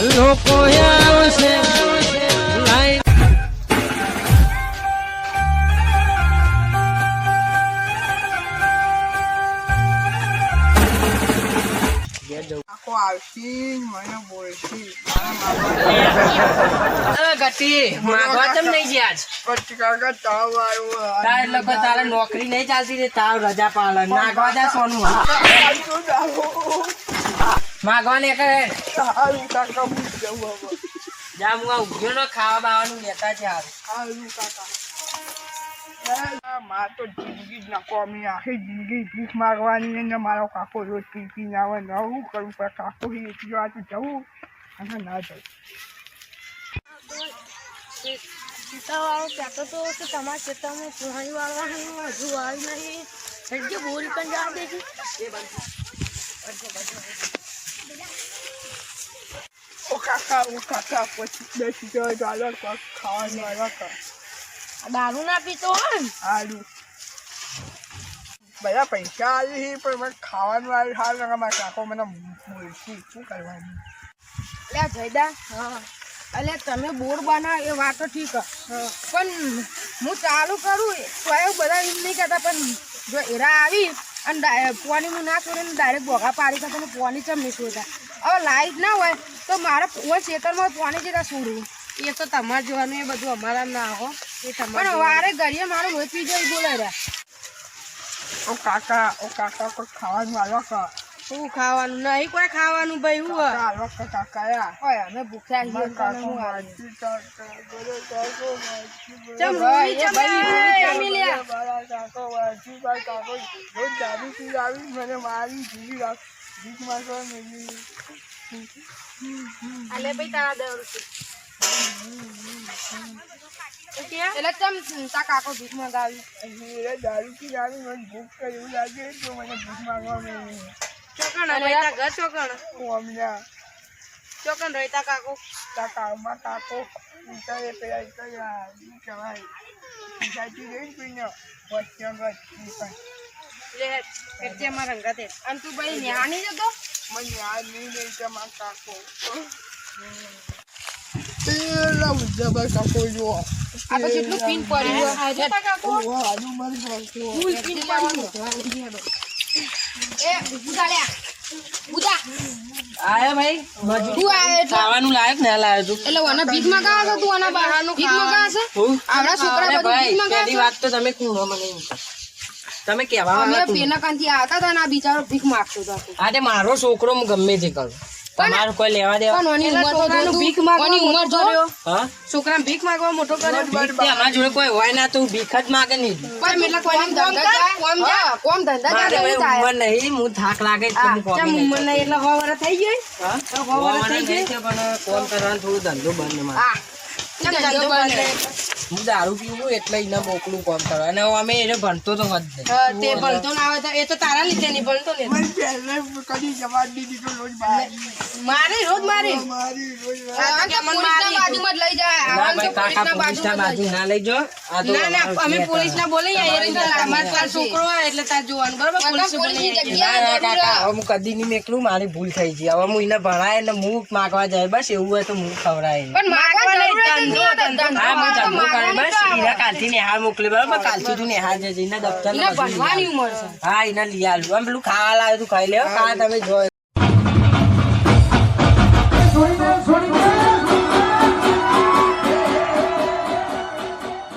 લોકો આવશે તાવ નોકરી નહીં ચાલતી તાર રજા પાડે નાગવા જા સોનું. સારું માગવા સારું કરે કાકા હું જવું હવે. જા હું આ ઉભ્યો ને ખાવા બાવાનું લેતા છે હાલ સારું કાકા. માર તો જિંદગી જ નકોમી આખી જિંદગી ભીખ માગવાની ને મારો કાકો રોજ પી ના આવે ન હું કરું પણ કાકો એકલો આ તો જવું અને ના જવું. સીતાવાળો કહેતો તો કે તમારા ખેતરમાં વાળવાનું હજુ વાળી નહીં. એટલે બોરી પણ જવા દેજી ઓ કાકા ઓ કાકા પછી બેસી જાય ચાલો કાક ખાવાનું આવ્યા આ દારૂ ના પીતો હોય આલુ બધા પૈસા આવી પણ મને ખાવાનું આવ્યું હાલ ને મારા કાકો મને બોલશી શું કરવાનું એટલે જયદા હા એટલે તમે બોર બનાવો એ વાત તો ઠીક. પણ હું ચાલુ કરું તો એવું બધા એમ નહીં કહેતા પણ જો એરા આવી અને પોની હું ના છોડીને ડાયરેક્ટ બોગા પાડી કરતા હું પોની ચમ નહીં છોડતા. હવે લાઈટ ના હોય તો મારે હું ખેતરમાં પોની જતા છોડવું એ તો તમારે જોવાનું એ બધું અમારા ના હો. પણ વારે ઘડીએ મારું રોજ પી જાય બોલે રહ્યા ઓ કાકા ઓ કાકા કોઈ ખાવાનું આવ્યા શું ખાવાનું નહીં કોઈ ખાવાનું ભાઈ હું આવ્યા કા કાકા ઓય અમે ભૂખ્યા છીએ કાકો કાકા ચમ રોઈ ચમ કાકો કાકો રોજ દારૂ આવી મને મારી જીવી રાખ. ભીખ માંગવા મેલી આલે ભાઈ તારા દસ એટલે ચમ તા કાકો ભીખ મંગાવી એ દારૂ પી આવી મને ભૂખ કરી એવું લાગે તો મને ભીખ માંગવા મેલી ચોકણ રહેતા ઘર ચોકણ? હમણાં ચોકણ રહેતા કાકો? કાકામાં કાકો. ઉતારે પેલા કયા શું કહેવાય? જાતી રહી પીને વચ્ચે લે એટલે મારા રંગતે અને તું ભાઈ ન્યાની જતો? મને યાદ નહીં રહી કે મારા કાકો. પેલા કાકો આ તો કેટલું પીન પડ્યું આ જતા કાકો? કાકો એ બુદા લે આયા ભાઈ? તું આ એટલે ખાવાનું લાયક ના લાયો તું. એટલે ઓના ભીખ મંગાવા છો તું આના બહારનું ભીખ મંગાવા છે? આવડા છોકરા બધું ભીખ મંગાવે છે? વાત તો તમે કુણો મને તમે કેવા અમે કુણો. કાંથી આવતા હતા ને આ બિચારો ભીખ માગતો હતો આજે મારો છોકરો હું ગમે તે કરું. તમારું કોઈ લેવા દેવા? પણ ઉંમર તો જો ભીખ માંગવા ઓની ઉંમર જો હા? છોકરાને ભીખ માંગવા મોટો કર્યો. અમારા જોડે કોઈ હોય ના તો ભીખ જ માંગે નહીં. પણ એટલે કોઈ ધંધા જાય જા. કોમ ધંધા ભાઈ ઉંમર નહીં હું થાક લાગે હું. કોમી નહીં ઉંમર નહીં એટલે સો વર્ષ થઈ ગઈ. હા? ખબર થઈ ગઈ. પણ કોમ કરવાનું થોડું ધંધો બંધ મારે. હા. ધંધો બંધ હું દારૂ પીવું એટલે એને મોકલું કોમ કરો? અને અમે એને ભણતો તો મત નહીં. તે ભણતો ના આવે એ તો તારા લીધે નહીં ભણતો ને. મને પહેલે કદી જવાબ દીધી તો રોજ મારી. મારે રોજ મારે. મારી રોજ આ તો પોલીસના લઈ જાય. ના તો કાકા પોલીસના પોલીસના બાજુમાં લઈ બાજુ ના લઈ જાઓ. આ તો ના ના અમે પોલીસ ના બોલે તમારે તાર તમારી છોકરો હોય એટલે તાર જોવાનું બરોબર? પોલીસ પોલીસની ના, ના, કાકા, હું કદી નહીં મેકલું મારી ભૂલ થઈ ગઈ. હવે હું એને ભણાય ને હું માગવા જાય. બસ એવું હોય તો હું ખવડાય. પણ કરવાનું બસ એના કાલથી બરાબર? કાલથી તું નેહાર જજે એના દફતર ભણવાની ઉંમર છે. હા એના લઈ આમ પેલું ખાવા લાવ્યું તું ખાઈ લેવો કાલ તમે જોયો